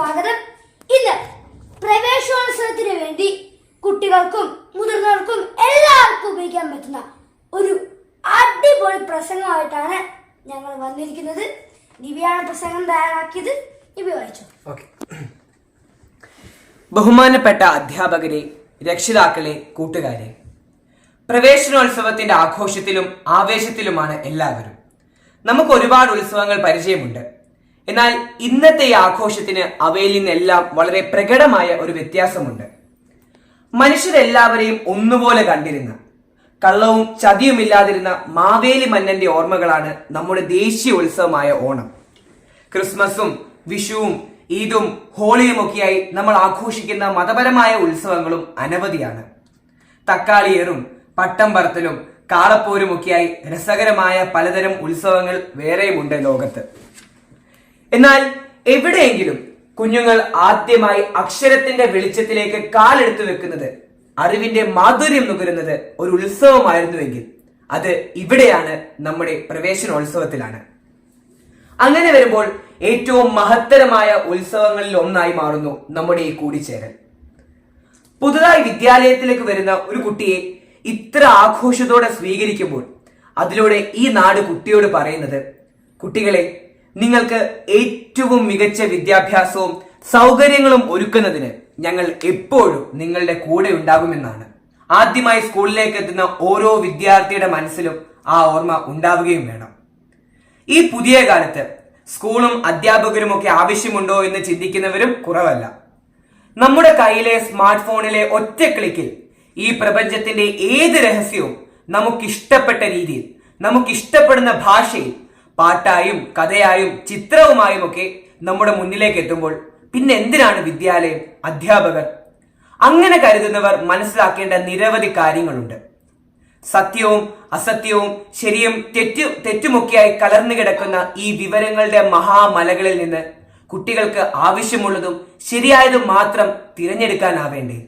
സ്വാഗതം. ഇന്ന് പ്രവേശനോത്സവത്തിന് വേണ്ടി കുട്ടികൾക്കും മുതിർന്നവർക്കും എല്ലാവർക്കും ഉപയോഗിക്കാൻ പറ്റുന്ന ഒരു അടിപൊളി പ്രസംഗമായിട്ടാണ് ഞങ്ങൾ വന്നിരിക്കുന്നത്. ദിവ്യാണ് പ്രസംഗം തയ്യാറാക്കിയത്. ദിവ്യ വായിച്ചു. ബഹുമാനപ്പെട്ട അധ്യാപകരെ രക്ഷിതാക്കളെ കൂട്ടുകാരെ പ്രവേശനോത്സവത്തിന്റെ ആഘോഷത്തിലും ആവേശത്തിലുമാണ് എല്ലാവരും. നമുക്ക് ഒരുപാട് ഉത്സവങ്ങൾ പരിചയമുണ്ട്. എന്നാൽ ഇന്നത്തെ ഈ ആഘോഷത്തിന് അവയിൽ നിന്നെല്ലാം വളരെ പ്രകടമായ ഒരു വ്യത്യാസമുണ്ട്. മനുഷ്യരെല്ലാവരെയും ഒന്നുപോലെ കണ്ടിരുന്ന കള്ളവും ചതിയുമില്ലാതിരുന്ന മാവേലി മന്നന്റെ ഓർമ്മകളാണ് നമ്മുടെ ദേശീയ ഉത്സവമായ ഓണം. ക്രിസ്മസും വിഷുവും ഈദും ഹോളിയും ഒക്കെയായി നമ്മൾ ആഘോഷിക്കുന്ന മതപരമായ ഉത്സവങ്ങളും അനവധിയാണ്. തക്കാളിയേറും പട്ടം പറത്തലും കാളപ്പോരും ഒക്കെയായി രസകരമായ പലതരം ഉത്സവങ്ങൾ വേറെയുമുണ്ട് ലോകത്ത്. എന്നാൽ എവിടെയെങ്കിലും കുഞ്ഞുങ്ങൾ ആദ്യമായി അക്ഷരത്തിന്റെ വെളിച്ചത്തിലേക്ക് കാലെടുത്തു വെക്കുന്നത് അറിവിന്റെ മാധുര്യം നുകരുന്നത് ഒരു ഉത്സവമായിരുന്നുവെങ്കിൽ അത് ഇവിടെയാണ് നമ്മുടെ പ്രവേശനോത്സവത്തിലാണ്. അങ്ങനെ വരുമ്പോൾ ഏറ്റവും മഹത്തരമായ ഉത്സവങ്ങളിൽ ഒന്നായി മാറുന്നു നമ്മുടെ ഈ കൂടിച്ചേരൽ. പുതുതായി വിദ്യാലയത്തിലേക്ക് വരുന്ന ഒരു കുട്ടിയെ ഇത്ര ആഘോഷത്തോടെ സ്വീകരിക്കുമ്പോൾ അതിലൂടെ ഈ നാട് കുട്ടിയോട് പറയുന്നത് കുട്ടികളെ നിങ്ങൾക്ക് ഏറ്റവും മികച്ച വിദ്യാഭ്യാസവും സൗകര്യങ്ങളും ഒരുക്കുന്നതിന് ഞങ്ങൾ എപ്പോഴും നിങ്ങളുടെ കൂടെ ഉണ്ടാകുമെന്നാണ്. ആദ്യമായി സ്കൂളിലേക്ക് എത്തുന്ന ഓരോ വിദ്യാർത്ഥിയുടെ മനസ്സിലും ആ ഓർമ്മ ഉണ്ടാവുകയും വേണം. ഈ പുതിയ കാലത്ത് സ്കൂളും അധ്യാപകരും ഒക്കെ ആവശ്യമുണ്ടോ എന്ന് ചിന്തിക്കുന്നവരും കുറവല്ല. നമ്മുടെ കയ്യിലെ സ്മാർട്ട് ഫോണിലെ ഒറ്റ ക്ലിക്കിൽ ഈ പ്രപഞ്ചത്തിന്റെ ഏത് രഹസ്യവും നമുക്കിഷ്ടപ്പെട്ട രീതിയിൽ നമുക്കിഷ്ടപ്പെടുന്ന ഭാഷയിൽ പാട്ടായും കഥയായും ചിത്രവുമായും ഒക്കെ നമ്മുടെ മുന്നിലേക്ക് എത്തുമ്പോൾ പിന്നെ എന്തിനാണ് വിദ്യാലയം അധ്യാപകർ? അങ്ങനെ കരുതുന്നവർ മനസ്സിലാക്കേണ്ട നിരവധി കാര്യങ്ങളുണ്ട്. സത്യവും അസത്യവും ശരിയും തെറ്റു തെറ്റുമൊക്കെയായി കലർന്നു കിടക്കുന്ന ഈ വിവരങ്ങളുടെ മഹാമലകളിൽ നിന്ന് കുട്ടികൾക്ക് ആവശ്യമുള്ളതും ശരിയായതും മാത്രം തിരഞ്ഞെടുക്കാനാവേണ്ടേ?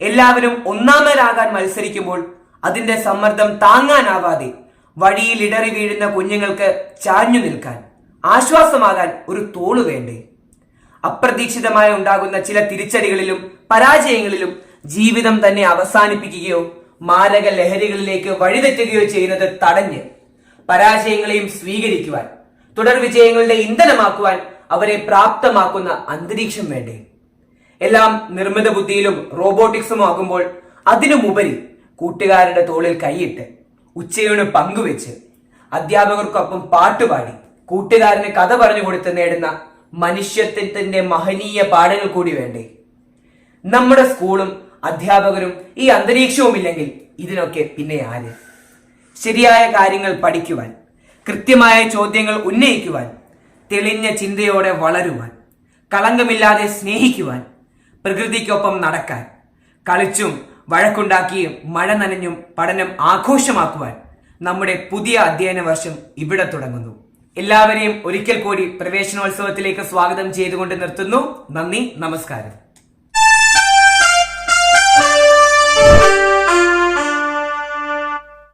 എല്ലാവരും ഒന്നാമരാകാൻ മത്സരിക്കുമ്പോൾ അതിന്റെ സമ്മർദ്ദം താങ്ങാനാവാതെ വഴിയിൽ ഇടറി വീഴുന്ന കുഞ്ഞുങ്ങൾക്ക് ചാഞ്ഞു നിൽക്കാൻ ആശ്വാസമാകാൻ ഒരു തോൾ വേണ്ടേ? അപ്രതീക്ഷിതമായി ഉണ്ടാകുന്ന ചില തിരിച്ചടികളിലും പരാജയങ്ങളിലും ജീവിതം തന്നെ അവസാനിപ്പിക്കുകയോ മാരക ലഹരികളിലേക്ക് വഴിതെറ്റുകയോ ചെയ്യുന്നത് തടഞ്ഞ് പരാജയങ്ങളെയും സ്വീകരിക്കുവാൻ തുടർ വിജയങ്ങളുടെ ഇന്ധനമാക്കുവാൻ അവരെ പ്രാപ്തമാക്കുന്ന അന്തരീക്ഷം വേണ്ടേ? എല്ലാം നിർമ്മിത ബുദ്ധിയിലും റോബോട്ടിക്സും ആകുമ്പോൾ അതിനുമുപരി കൂട്ടുകാരുടെ തോളിൽ കൈയിട്ട് ഉച്ചയൂണ് പങ്കുവെച്ച് അധ്യാപകർക്കൊപ്പം പാട്ടുപാടി കൂട്ടുകാരന് കഥ പറഞ്ഞു കൊടുത്ത് നേടുന്ന മനുഷ്യത്വത്തിന്റെ മഹനീയ പാഠങ്ങൾ കൂടി വേണ്ടേ? നമ്മുടെ സ്കൂളും അധ്യാപകരും ഈ അന്തരീക്ഷവും ഇല്ലെങ്കിൽ ഇതിനൊക്കെ പിന്നെ ആര്? ശരിയായ കാര്യങ്ങൾ പഠിക്കുവാൻ കൃത്യമായ ചോദ്യങ്ങൾ ഉന്നയിക്കുവാൻ തെളിഞ്ഞ ചിന്തയോടെ വളരുവാൻ കളങ്കമില്ലാതെ സ്നേഹിക്കുവാൻ പ്രകൃതിക്കൊപ്പം നടക്കാൻ കളിച്ചും വഴക്കുണ്ടാക്കിയും മഴ നനഞ്ഞും പഠനം ആഘോഷമാക്കുവാൻ നമ്മുടെ പുതിയ അധ്യയന വർഷം ഇവിടെ തുടങ്ങുന്നു. എല്ലാവരെയും ഒരിക്കൽ കൂടി പ്രവേശനോത്സവത്തിലേക്ക് സ്വാഗതം ചെയ്തുകൊണ്ട് നിർത്തുന്നു. നന്ദി നമസ്കാരം.